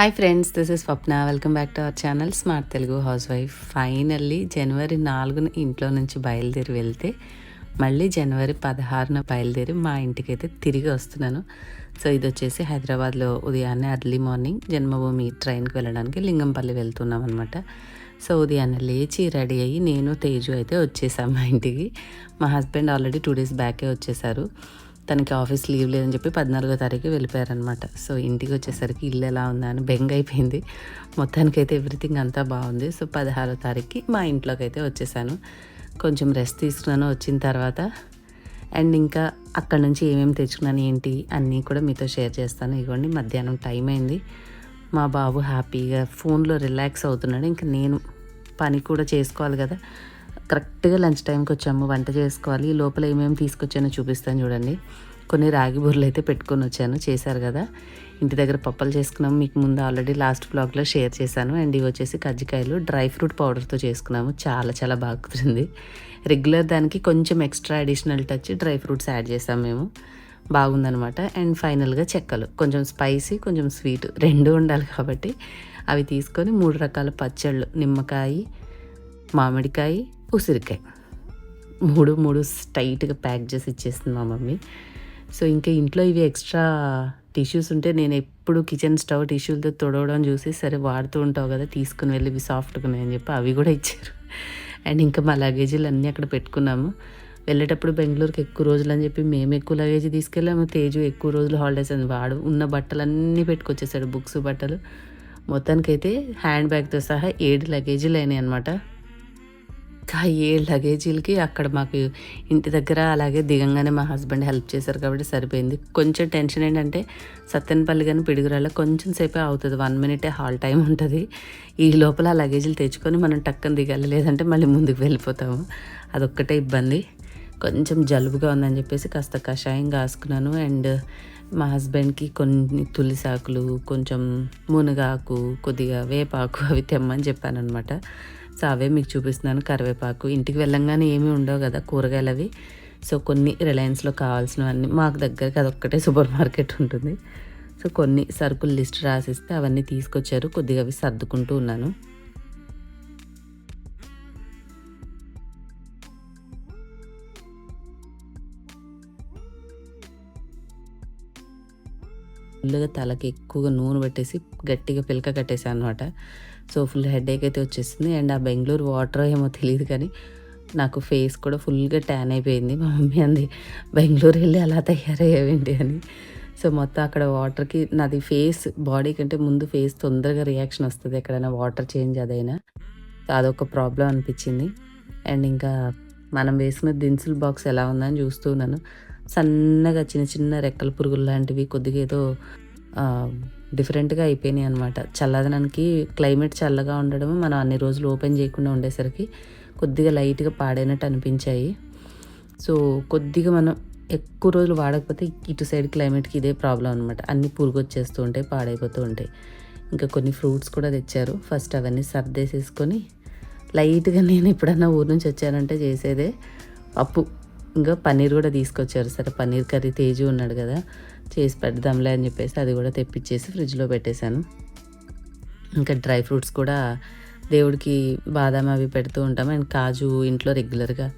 Hi friends this is Swapna welcome back to our channel smart Telugu housewife finally జనవరి నాలుగున ఇంట్లో నుంచి బయలుదేరి వెళ్తే మళ్ళీ జనవరి పదహారున బయలుదేరి మా ఇంటికి అయితే తిరిగి వస్తున్నాను. సో ఇది వచ్చేసి హైదరాబాద్లో ఉదయాన్నే అర్లీ మార్నింగ్ జన్మభూమి ట్రైన్కి వెళ్ళడానికి లింగంపల్లి వెళ్తున్నాం అనమాట సో ఉదయాన్నే లేచి రెడీ అయ్యి నేను తేజు అయితే వచ్చేసాం మా ఇంటికి. మా హస్బెండ్ ఆల్రెడీ టూ డేస్ బ్యాకే వచ్చేసారు. తనకి ఆఫీస్ లీవ్ లేదని చెప్పి పద్నాలుగో తారీఖు వెళ్ళిపోయారనమాట సో ఇంటికి వచ్చేసరికి ఇల్లు ఎలా ఉందా అని బెంగ అయిపోయింది. మొత్తానికైతే ఎవ్రీథింగ్ అంతా బాగుంది. సో పదహారో తారీఖుకి మా ఇంట్లోకి అయితే వచ్చేసాను. కొంచెం రెస్ట్ తీసుకున్నాను. వచ్చిన తర్వాత అండ్ ఇంకా అక్కడ నుంచి ఏమేమి తెచ్చుకున్నాను ఏంటి అన్నీ కూడా మీతో షేర్ చేస్తాను. ఇవ్వండి మధ్యాహ్నం టైం అయింది. మా బాబు హ్యాపీగా ఫోన్లో రిలాక్స్ అవుతున్నాడు. ఇంకా నేను పని కూడా చేసుకోవాలి కదా. కరెక్ట్గా లంచ్ టైంకి వచ్చాము. వంట చేసుకోవాలి. ఈ లోపల ఏమేమి తీసుకొచ్చానో చూపిస్తాను చూడండి. కొన్ని రాగి బూరలు అయితే పెట్టుకొని వచ్చాను. చేశారు కదా. ఇంటి దగ్గర పప్పలు చేసుకున్నాము మీకు ముందు ఆల్రెడీ లాస్ట్ బ్లాగ్లో షేర్ చేశాను. అండ్ ఇవి వచ్చేసి కజ్జికాయలు. డ్రై ఫ్రూట్ పౌడర్తో చేసుకున్నాము. చాలా చాలా బాగా కుదిరింది. రెగ్యులర్ దానికి కొంచెం extra additional touch dry fruits add చేసాం మేము. బాగుందనమాట అండ్ ఫైనల్గా చెక్కలు. కొంచెం స్పైసీ కొంచెం స్వీట్ రెండు ఉండాలి కాబట్టి అవి తీసుకొని మూడు రకాల పచ్చళ్ళు. నిమ్మకాయ మామిడికాయ ఉసిరికాయ. మూడు మూడు టైట్గా ప్యాక్ చేసి ఇచ్చేస్తుంది మా మమ్మీ. సో ఇంకా ఇంట్లో ఇవి ఎక్స్ట్రా టిష్యూస్ ఉంటే నేను ఎప్పుడు కిచెన్ స్టవ్ టిష్యూలతో తొడవడం చూసి సరే వాడుతూ ఉంటావు కదా తీసుకుని వెళ్ళి ఇవి సాఫ్ట్గా ఉన్నాయని చెప్పి అవి కూడా ఇచ్చారు. అండ్ ఇంకా మా లగేజీలు అన్నీ అక్కడ పెట్టుకున్నాము. వెళ్ళేటప్పుడు బెంగళూరుకి ఎక్కువ రోజులు అని చెప్పి మేము ఎక్కువ లగేజ్ తీసుకెళ్ళాము. తేజు ఎక్కువ రోజులు హాలిడేస్ అని వాడు ఉన్న బట్టలన్నీ పెట్టుకొచ్చేసాడు బుక్స్ బట్టలు. మొత్తానికైతే హ్యాండ్ బ్యాగ్తో సహా ఏడు లగేజీలు అయినాయి అనమాట ఇంకా ఏ లగేజీలకి అక్కడ మాకు ఇంటి దగ్గర అలాగే దిగంగానే మా హస్బెండ్ హెల్ప్ చేశారు కాబట్టి సరిపోయింది. కొంచెం టెన్షన్ ఏంటంటే సత్యనపల్లి కానీ పిడుగురాల కొంచెం సేపే అవుతుంది. వన్ మినిటే హాల్ టైం ఉంటుంది. ఈ లోపల ఆ లగేజీలు తెచ్చుకొని మనం టక్కన దిగాలి. లేదంటే మళ్ళీ ముందుకు వెళ్ళిపోతాము. అదొక్కటే ఇబ్బంది. కొంచెం జలుబుగా ఉందని చెప్పేసి కాస్త కషాయం కాసుకున్నాను. అండ్ మా హస్బెండ్కి కొన్ని తులిసాకులు కొంచెం మునగాకు కొద్దిగా వేపాకు అవి తెమ్మని చెప్పాను అనమాట సో అవే మీకు చూపిస్తున్నాను. కరివేపాకు ఇంటికి వెళ్ళంగానే ఏమీ ఉండవు కదా కూరగాయలు అవి సో కొన్ని రిలయన్స్లో కావాల్సినవన్నీ మాకు దగ్గరకి అదొక్కటే సూపర్ మార్కెట్ ఉంటుంది. సో కొన్ని సరుకులు లిస్ట్ రాసిస్తే అవన్నీ తీసుకొచ్చారు. కొద్దిగా అవి సర్దుకుంటూ ఉన్నాను. ఫుల్గా తలకి ఎక్కువగా నూనె పెట్టేసి గట్టిగా పిలక కట్టేసాను అనమాట సో ఫుల్ హెడేక్ అయితే వచ్చేసింది. అండ్ ఆ బెంగళూరు వాటర్ ఏమో తెలియదు కానీ నాకు ఫేస్ కూడా ఫుల్గా ట్యాన్ అయిపోయింది. మా మమ్మీ అంది బెంగళూరు వెళ్ళి అలా తయారయ్యావేంటి? అని. సో మొత్తం అక్కడ వాటర్కి నాది ఫేస్ బాడీ కంటే ముందు ఫేస్ తొందరగా రియాక్షన్ వస్తుంది ఎక్కడైనా వాటర్ చేంజ్ అదైనా. అదొక ప్రాబ్లం అనిపించింది. అండ్ ఇంకా మనం వేసుకున్న దినుసుల బాక్స్ ఎలా ఉందని చూస్తూ ఉన్నాను. సన్నగా చిన్న చిన్న రెక్కల పురుగులు లాంటివి కొద్దిగా ఏదో డిఫరెంట్గా అయిపోయినాయి అనమాట చల్లదనానికి క్లైమేట్ చల్లగా ఉండడం మనం అన్ని రోజులు ఓపెన్ చేయకుండా ఉండేసరికి కొద్దిగా లైట్గా పాడైనట్టు అనిపించాయి. సో కొద్దిగా మనం ఎక్కువ రోజులు వాడకపోతే ఇటు సైడ్ క్లైమేట్కి ఇదే ప్రాబ్లం అనమాట అన్ని పురుగు వచ్చేస్తూ ఉంటాయి పాడైపోతూ ఉంటాయి. ఇంకా కొన్ని ఫ్రూట్స్ కూడా తెచ్చారు. ఫస్ట్ అవన్నీ సర్దేసేసుకొని లైట్గా నేను ఎప్పుడన్నా ఊరు నుంచి వచ్చానంటే చేసేదే పప్పు ఇంకా పన్నీర్ కూడా తీసుకొచ్చారు. సరే పన్నీర్ కర్రీ తేజు ఉన్నాడు కదా చేసి పెడదాంలే అని చెప్పేసి అది కూడా తెప్పించేసి ఫ్రిడ్జ్లో పెట్టేశాను. ఇంకా డ్రై ఫ్రూట్స్ కూడా దేవుడికి బాదాం అవి పెడుతూ ఉంటాం. అండ్ కాజు ఇంట్లో రెగ్యులర్గా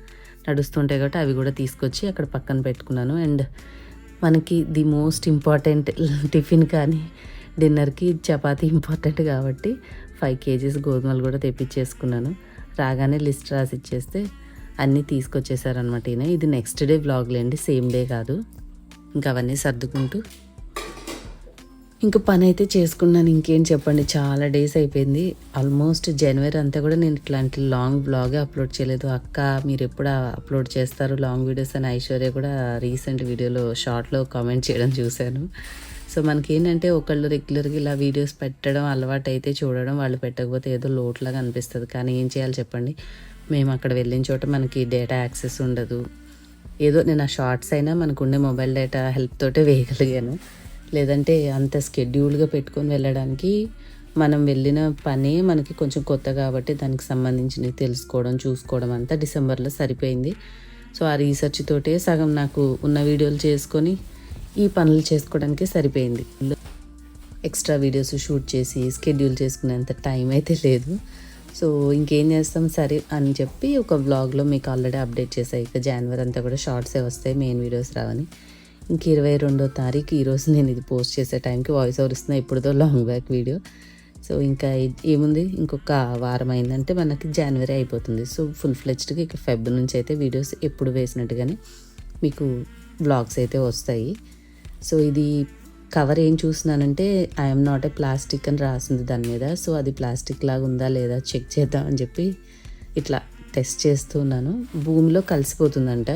నడుస్తుంటాయి కాబట్టి అవి కూడా తీసుకొచ్చి అక్కడ పక్కన పెట్టుకున్నాను. అండ్ మనకి ది మోస్ట్ ఇంపార్టెంట్ టిఫిన్ కానీ డిన్నర్కి చపాతీ ఇంపార్టెంట్ కాబట్టి ఫైవ్ కేజీస్ గోధుమలు కూడా తెప్పించేసుకున్నాను. రాగానే లిస్ట్ రాసి ఇచ్చేస్తే అన్నీ తీసుకొచ్చేసారనమాట ఈయన. ఇది నెక్స్ట్ డే బ్లాగ్లేండి సేమ్ డే కాదు. ఇంకా అవన్నీ సర్దుకుంటూ. ఇంకా పని అయితే చేసుకున్నాను. ఇంకేం చెప్పండి చాలా డేస్ అయిపోయింది. ఆల్మోస్ట్ జనవరి అంతా కూడా నేను ఇట్లాంటి లాంగ్ బ్లాగే అప్లోడ్ చేయలేదు. అక్క మీరు ఎప్పుడు అప్లోడ్ చేస్తారు? లాంగ్ వీడియోస్ అని ఐశ్వర్య కూడా రీసెంట్ వీడియోలో షార్ట్లో కామెంట్ చేయడం చూశాను. సో మనకి ఏంటంటే ఒకళ్ళు రెగ్యులర్గా ఇలా వీడియోస్ పెట్టడం అలవాటు అయితే చూడడం వాళ్ళు పెట్టకపోతే ఏదో లోట్లాగా అనిపిస్తుంది. కానీ ఏం చేయాలి చెప్పండి? మేము అక్కడ వెళ్ళిన చోట మనకి డేటా యాక్సెస్ ఉండదు. ఏదో నేను ఆ షార్ట్స్ అయినా మనకు ఉండే మొబైల్ డేటా హెల్ప్ తోటే వేయగలిగాను. లేదంటే అంత స్కెడ్యూల్గా పెట్టుకొని వెళ్ళడానికి మనం వెళ్ళిన పని మనకి కొంచెం కొత్త కాబట్టి దానికి సంబంధించినవి తెలుసుకోవడం చూసుకోవడం అంతా డిసెంబర్లో సరిపోయింది. సో ఆ రీసెర్చ్ తోటే సగం నాకు ఉన్న వీడియోలు చేసుకొని ఈ పనులు చేసుకోవడానికి సరిపోయింది. ఎక్స్ట్రా వీడియోస్ షూట్ చేసి స్కెడ్యూల్ చేసుకునేంత టైం అయితే లేదు. సో ఇంకేం చేస్తాం? సరే అని చెప్పి ఒక వ్లాగ్లో మీకు ఆల్రెడీ అప్డేట్ చేశాయి ఇక జనవరి అంతా కూడా షార్ట్సే వస్తాయి మెయిన్ వీడియోస్ రావని. ఇంక ఇరవై రెండో తారీఖు ఈరోజు నేను ఇది పోస్ట్ చేసే టైంకి వాయిస్ ఓవర్ ఇస్తున్నా. ఎప్పుడుదో లాంగ్ బ్యాక్ వీడియో సో ఇంకా ఏముంది? ఇంకొక వారం అయిందంటే మనకి జనవరి అయిపోతుంది. సో ఫుల్ ఫ్లెజ్డ్గా ఇక ఫెబ్ నుంచి అయితే వీడియోస్ ఎప్పుడు వేసినట్టుగానే మీకు బ్లాగ్స్ అయితే వస్తాయి. సో ఇది కవర్ ఏం చూసినానంటే ఐఎమ్ నాట్ ఏ ప్లాస్టిక్ అని రాసింది దాని మీద. సో అది ప్లాస్టిక్ లాగా ఉందా లేదా చెక్ చేద్దాం అని చెప్పి ఇట్లా టెస్ట్ చేస్తున్నాను భూమిలో కలిసిపోతుందంట.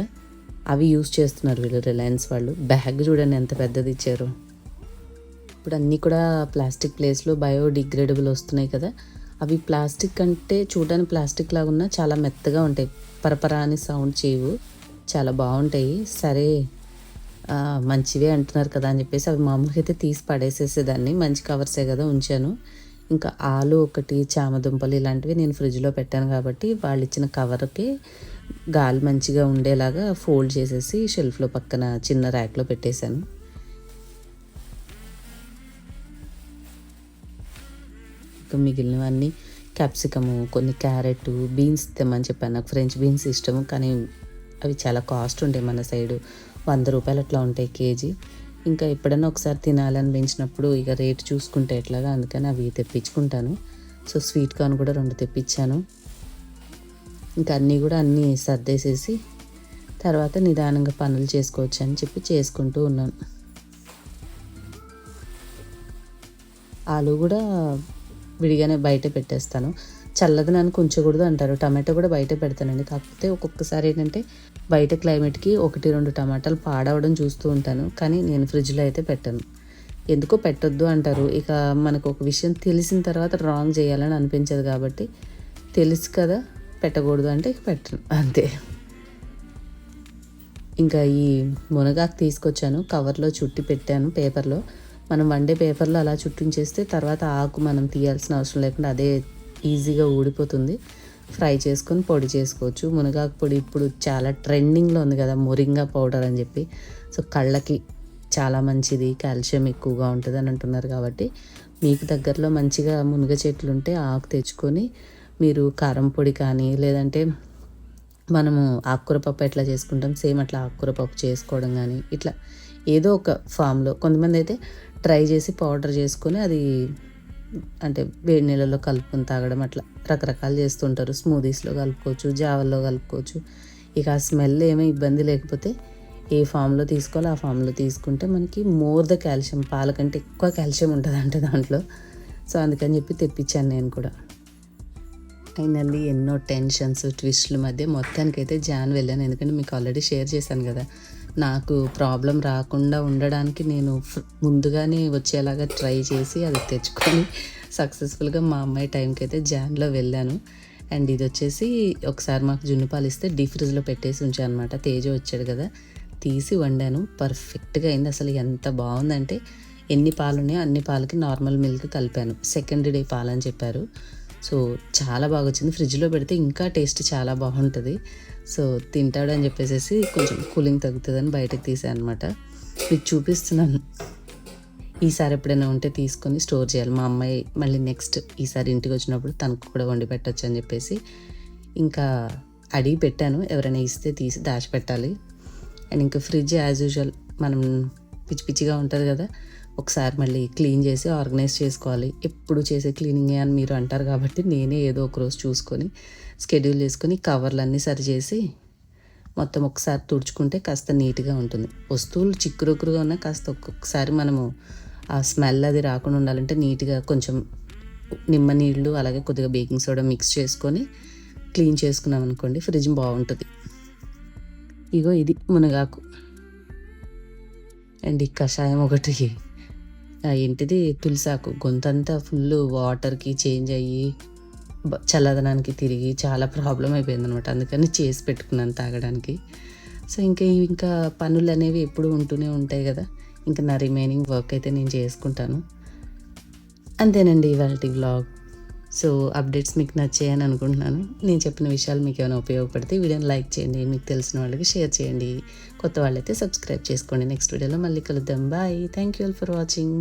అవి యూస్ చేస్తున్నారు వీళ్ళు రిలయన్స్ వాళ్ళు. బ్యాగ్ చూడండి ఎంత పెద్దది ఇచ్చారు. ఇప్పుడు అన్నీ కూడా ప్లాస్టిక్ ప్లేస్లో బయోడిగ్రేడబుల్ వస్తున్నాయి కదా. అవి ప్లాస్టిక్ అంటే చూడడానికి ప్లాస్టిక్ లాగా ఉన్నా చాలా మెత్తగా ఉంటాయి. పరపరా అని సౌండ్ చేయవు. చాలా బాగుంటాయి. సరే మంచివే అంటున్నారు కదా అని చెప్పేసి అవి మామూలుగా అయితే తీసి పడేసేసేదాన్ని. మంచి కవర్సే కదా ఉంచాను. ఇంకా ఆలు ఒకటి చామదుంపలు ఇలాంటివి నేను ఫ్రిడ్జ్లో పెట్టాను కాబట్టి వాళ్ళు ఇచ్చిన కవర్కి గాలి మంచిగా ఉండేలాగా ఫోల్డ్ చేసేసి షెల్ఫ్లో పక్కన చిన్న ర్యాక్లో పెట్టేశాను. ఇంకా మిగిలినవన్నీ క్యాప్సికము కొన్ని క్యారెట్ బీన్స్ తెమ్మని చెప్పాను. నాకు ఫ్రెంచ్ బీన్స్ ఇష్టము కానీ అవి చాలా కాస్ట్ ఉండే మన సైడు. వంద రూపాయలు అట్లా ఉంటాయి కేజీ. ఇంకా ఎప్పుడైనా ఒకసారి తినాలనిపించినప్పుడు ఇక రేట్ చూసుకుంటే ఎట్లాగా అందుకని అవి తెప్పించుకుంటాను. సో స్వీట్ కార్న్ కూడా రెండు తెప్పించాను. ఇంకా అన్నీ కూడా అన్నీ సర్దేసేసి తర్వాత నిదానంగా పనులు చేసుకోవచ్చు అని చెప్పి చేసుకుంటూ ఉన్నాను. ఆలు కూడా విడిగానే బయట పెట్టేస్తాను. చల్లదనానికి ఉంచకూడదు అంటారు. టమాటో కూడా బయట పెడతానండి. కాకపోతే ఒక్కొక్కసారి ఏంటంటే బయట క్లైమేట్కి ఒకటి రెండు టమాటాలు పాడవడం చూస్తూ ఉంటాను. కానీ నేను ఫ్రిడ్జ్లో అయితే పెట్టను. ఎందుకో పెట్టొద్దు అంటారు. ఇక మనకు ఒక విషయం తెలిసిన తర్వాత రాంగ్ చేయాలని అనిపించదు కాబట్టి తెలుసు కదా పెట్టకూడదు అంటే ఇక పెట్టను. అంతే. ఇంకా ఈ మునగాకు తీసుకొచ్చాను. కవర్లో చుట్టి పెట్టాను పేపర్లో. మనం వండే పేపర్లో అలా చుట్టించేస్తే తర్వాత ఆకు మనం తీయాల్సిన అవసరం లేకుండా అదే ఈజీగా ఊడిపోతుంది. ఫ్రై చేసుకొని పొడి చేసుకోవచ్చు. మునగాకు పొడి ఇప్పుడు చాలా ట్రెండింగ్లో ఉంది కదా మొరింగా పౌడర్ అని చెప్పి. సో కళ్ళకి చాలా మంచిది కాల్షియం ఎక్కువగా ఉంటుంది అని అంటున్నారు కాబట్టి మీకు దగ్గరలో మంచిగా మునగ చెట్లు ఉంటే ఆకు తెచ్చుకొని మీరు కారం పొడి కానీ లేదంటే మనము ఆకుకూర పప్పు ఎట్లా చేసుకుంటాం సేమ్ అట్లా ఆకుకూర పప్పు చేసుకోవడం కానీ ఇట్లా ఏదో ఒక ఫామ్లో కొంతమంది అయితే ట్రై చేసి పౌడర్ చేసుకొని అది అంటే వేడి నీళ్ళలో కలుపుకొని తాగడం అట్లా రకరకాలు చేస్తుంటారు. స్మూదీస్లో కలుపుకోవచ్చు జావల్లో కలుపుకోవచ్చు. ఇక ఆ స్మెల్ ఏమీ ఇబ్బంది లేకపోతే ఏ ఫామ్లో తీసుకోవాలో ఆ ఫామ్లో తీసుకుంటే మనకి మోర్ ద కాల్షియం పాల కంటే ఎక్కువ కాల్షియం ఉంటుంది అంటే దాంట్లో. సో అందుకని చెప్పి తెప్పించాను నేను కూడా. ఫైనల్లీ ఎన్నో టెన్షన్స్ ట్విస్ట్ల మధ్య మొత్తానికైతే జాన్ వెళ్ళాను. ఎందుకంటే మీకు ఆల్రెడీ షేర్ చేశాను కదా. నాకు ప్రాబ్లం రాకుండా ఉండడానికి నేను ముందుగానే వచ్చేలాగా ట్రై చేసి అది తెచ్చుకొని సక్సెస్ఫుల్గా మా అమ్మాయి టైంకి అయితే జాన్లో వెళ్ళాను. అండ్ ఇది వచ్చేసి ఒకసారి మాకు జున్ను పాలు ఇస్తే డీ ఫ్రిడ్జ్లో పెట్టేసి ఉంచాను అనమాట తేజ వచ్చాడు కదా. తీసి వండాను. పర్ఫెక్ట్గా అయింది. అసలు ఎంత బాగుందంటే ఎన్ని పాలు ఉన్నాయో అన్ని పాలకి నార్మల్ మిల్క్ కలిపాను. సెకండ్ డే పాలు అని చెప్పారు. సో చాలా బాగా వచ్చింది ఫ్రిడ్జ్లో పెడితే ఇంకా టేస్ట్ చాలా బాగుంటుంది. సో తింటాడు అని చెప్పేసి కొంచెం కూలింగ్ తగ్గుతుందని బయటకు తీసాను అనమాట మీకు చూపిస్తున్నాను. ఈసారి ఎప్పుడైనా ఉంటే తీసుకొని స్టోర్ చేయాలి. మా అమ్మాయి మళ్ళీ నెక్స్ట్ ఈసారి ఇంటికి వచ్చినప్పుడు తనకు కూడా వండి పెట్టచ్చు అని చెప్పేసి ఇంకా అడిగి పెట్టాను. ఎవరైనా ఇస్తే తీసి దాచిపెట్టాలి. అండ్ ఇంకా ఫ్రిడ్జ్ యాజ్ యూజువల్ మనం పిచ్చి పిచ్చిగా ఉంటుంది కదా ఒకసారి మళ్ళీ క్లీన్ చేసి ఆర్గనైజ్ చేసుకోవాలి. ఎప్పుడు చేసే క్లీనింగే అని మీరు అంటారు కాబట్టి నేనే ఏదో ఒక రోజు చూసుకొని స్కెడ్యూల్ చేసుకొని కవర్లన్నీ సరి చేసి మొత్తం ఒకసారి తుడుచుకుంటే కాస్త నీట్గా ఉంటుంది. వస్తువులు చిక్కురుకురుగా ఉన్నా కాస్త ఒక్కొక్కసారి మనము ఆ స్మెల్ అది రాకుండా ఉండాలంటే నీట్గా కొంచెం నిమ్మ నీళ్ళు అలాగే కొద్దిగా బేకింగ్ సోడా మిక్స్ చేసుకొని క్లీన్ చేసుకున్నాం అనుకోండి ఫ్రిడ్జ్ బాగుంటుంది. ఇగో ఇది మునగాకు. అండ్ ఈ కషాయం ఒకటి. ఏంటిది? తులసాకు. గొంతంతా ఫుల్ వాటర్కి చేంజ్ అయ్యి చల్లదనానికి తిరిగి చాలా ప్రాబ్లం అయిపోయింది అనమాట అందుకని చేసి పెట్టుకున్నాను తాగడానికి. సో ఇంకా ఇంకా పనులు అనేవి ఎప్పుడు ఉంటూనే ఉంటాయి కదా. ఇంకా నా రిమైనింగ్ వర్క్ అయితే నేను చేసుకుంటాను. అంతేనండి ఇవాళ వ్లాగ్. సో అప్డేట్స్ మీకు నచ్చాయని అనుకుంటున్నాను. నేను చెప్పిన విషయాలు మీకు ఏమైనా ఉపయోగపడితే వీడియోని లైక్ చేయండి మీకు తెలిసిన వాళ్ళకి షేర్ చేయండి. కొత్త వాళ్ళైతే సబ్స్క్రైబ్ చేసుకోండి. నెక్స్ట్ వీడియోలో మళ్ళీ కలుద్దాం. Bye. Thank you all for watching.